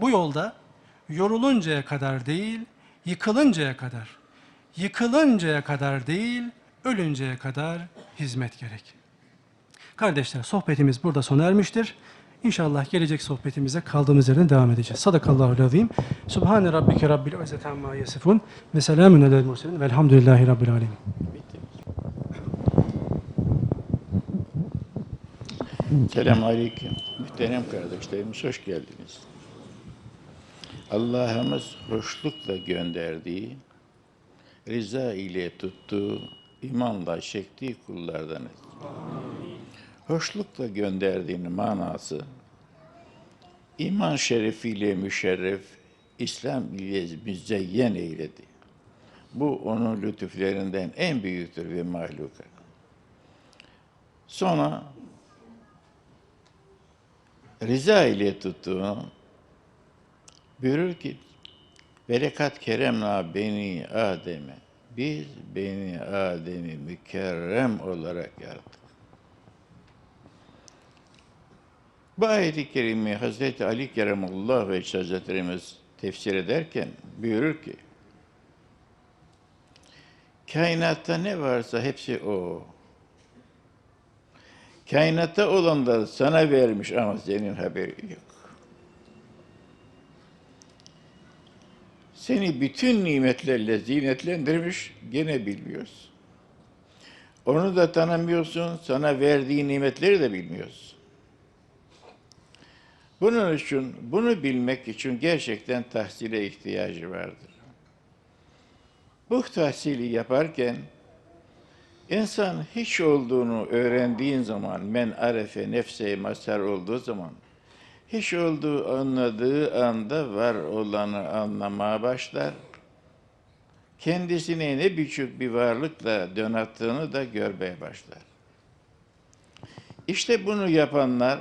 Bu yolda yoruluncaya kadar değil, yıkılıncaya kadar, yıkılıncaya kadar değil, ölünceye kadar hizmet gerek. Kardeşler sohbetimiz burada sona ermiştir. İnşallah gelecek sohbetimize kaldığımız yerden devam edeceğiz. Sadakallahu azim. Subhane rabbike rabbil izzeti amma yasifun ve selamun alel murselin velhamdülillahi rabbil alemin. Selamun Aleyküm. Muhterem kardeşlerimiz hoş geldiniz. Allah'ımız hoşlukla gönderdiği, rıza ile tuttuğu, imanla çektiği kullardanız. Hoşlukla gönderdiğinin manası, iman şerefiyle müşerref, İslam ile müzeyyen eyledi. Bu onun lütuflerinden en büyüktür ve mahluka. Sonra rıza ile tuttuğunu buyurur ki Velekat keremna beni Adem'e biz beni Adem'i mükerrem olarak yarattık. Bu ayet-i kerime Hazreti Ali Keremullah ve Hazretlerimiz tefsir ederken buyurur ki kainatta ne varsa hepsi o. Kainatta olanları sana vermiş ama senin haberin yok. Seni bütün nimetlerle zinetlendirmiş, gene bilmiyorsun. Onu da tanımıyorsun, sana verdiği nimetleri de bilmiyorsun. Bunun için, bunu bilmek için gerçekten tahsile ihtiyacı vardır. Bu tahsili yaparken, İnsan hiç olduğunu öğrendiğin zaman, men arefe nefse masar olduğu zaman, hiç olduğu anladığı anda var olanı anlamaya başlar. Kendisine ne küçük bir varlıkla donattığını da görmeye başlar. İşte bunu yapanlar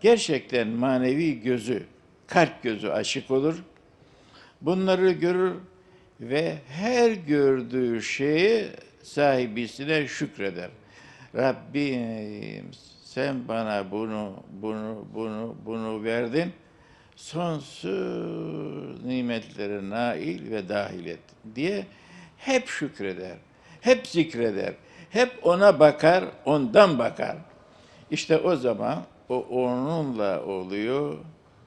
gerçekten manevi gözü, kalp gözü açık olur. Bunları görür ve her gördüğü şeye sahibisine şükreder. Rabbim sen bana bunu, bunu, bunu, bunu verdin. Sonsuz nimetlere nail ve dahil et diye hep şükreder. Hep zikreder. Hep ona bakar, ondan bakar. İşte o zaman o onunla oluyor,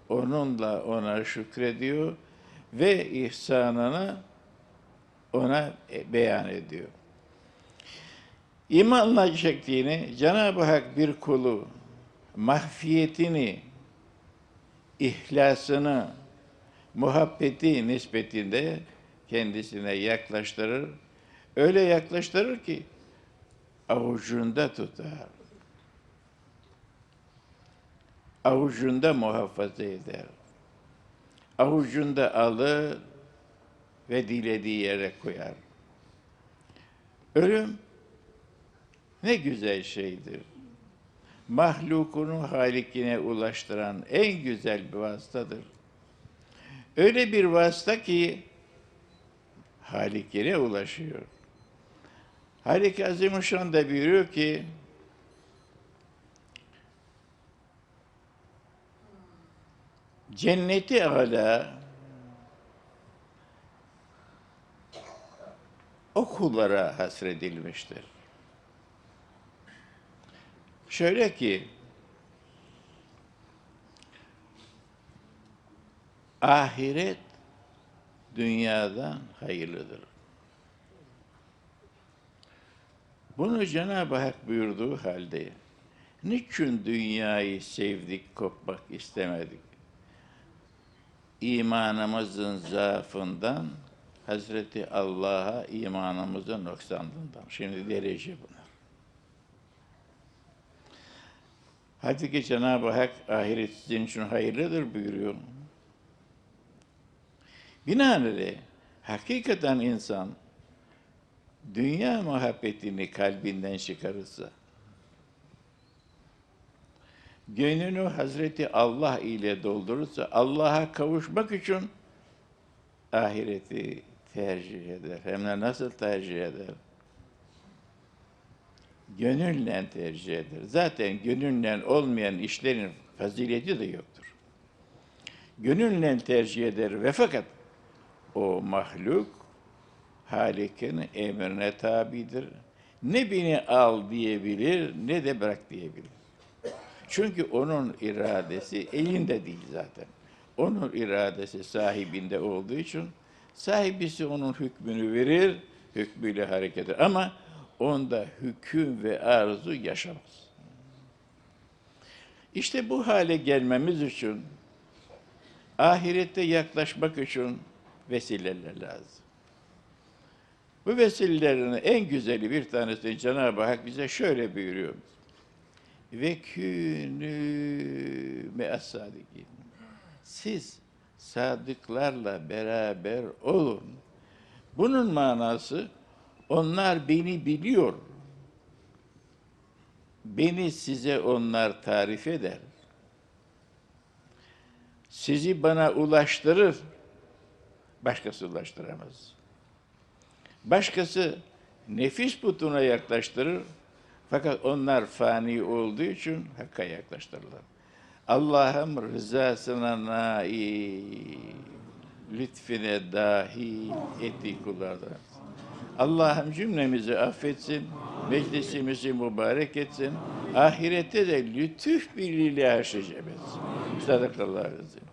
onunla ona şükrediyor ve ihsanını ona beyan ediyor. İmanla çektiğini Cenab-ı Hak bir kulu mahfiyetini, ihlasını, muhabbeti nispetinde kendisine yaklaştırır. Öyle yaklaştırır ki avucunda tutar. Avucunda muhafaza eder. Avucunda alır ve dilediği yere koyar. Ölüm ne güzel şeydir. Mahlukunu halikine ulaştıran en güzel bir vasıtadır. Öyle bir vasıta ki halikine ulaşıyor. Halik Azimuşşan da buyuruyor ki cenneti ala o kullara hasredilmiştir. Şöyle ki, ahiret dünyadan hayırlıdır. Bunu Cenab-ı Hak buyurduğu halde, niçin dünyayı sevdik, kopmak istemedik? İmanımızın zaafından, Hazreti Allah'a imanımızın noksanlığından. Şimdi derece bunlar. Halbuki Cenab-ı Hak ahiret sizin için hayırlıdır buyuruyor. Binaenaleyh hakikaten insan dünya muhabbetini kalbinden çıkarırsa, gönlünü Hazreti Allah ile doldurursa, Allah'a kavuşmak için ahireti tercih eder. Hem de nasıl tercih eder? Gönülle tercih eder. Zaten gönülle olmayan işlerin fazileti de yoktur. gönülle tercih eder ve fakat o mahluk Halik'in emrine tabidir. Ne beni al diyebilir ne de bırak diyebilir. Çünkü onun iradesi elinde değil zaten. Onun iradesi sahibinde olduğu için sahibisi onun hükmünü verir, hükmüyle hareket eder. Ama onda hüküm ve arzu yaşamaz. İşte bu hale gelmemiz için ahirette yaklaşmak için vesileler lazım. Bu vesilelerin en güzeli bir tanesi Cenab-ı Hak bize şöyle buyuruyor. Ve künü me'as-sadikin. Siz sadıklarla beraber olun. Bunun manası onlar beni biliyor. Beni size onlar tarif eder. Sizi bana ulaştırır. Başkası ulaştıramaz. Başkası nefis putuna yaklaştırır. Fakat onlar fani olduğu için Hakk'a yaklaştırırlar. Allah'ım rızasına nail, lütfine dahil ettiği kullardır. Allah'ım cümlemizi affetsin, meclisimizi mübarek etsin, ahirette de lütuf birliğiyle haşrecem etsin. Sadakallahu aleyhi.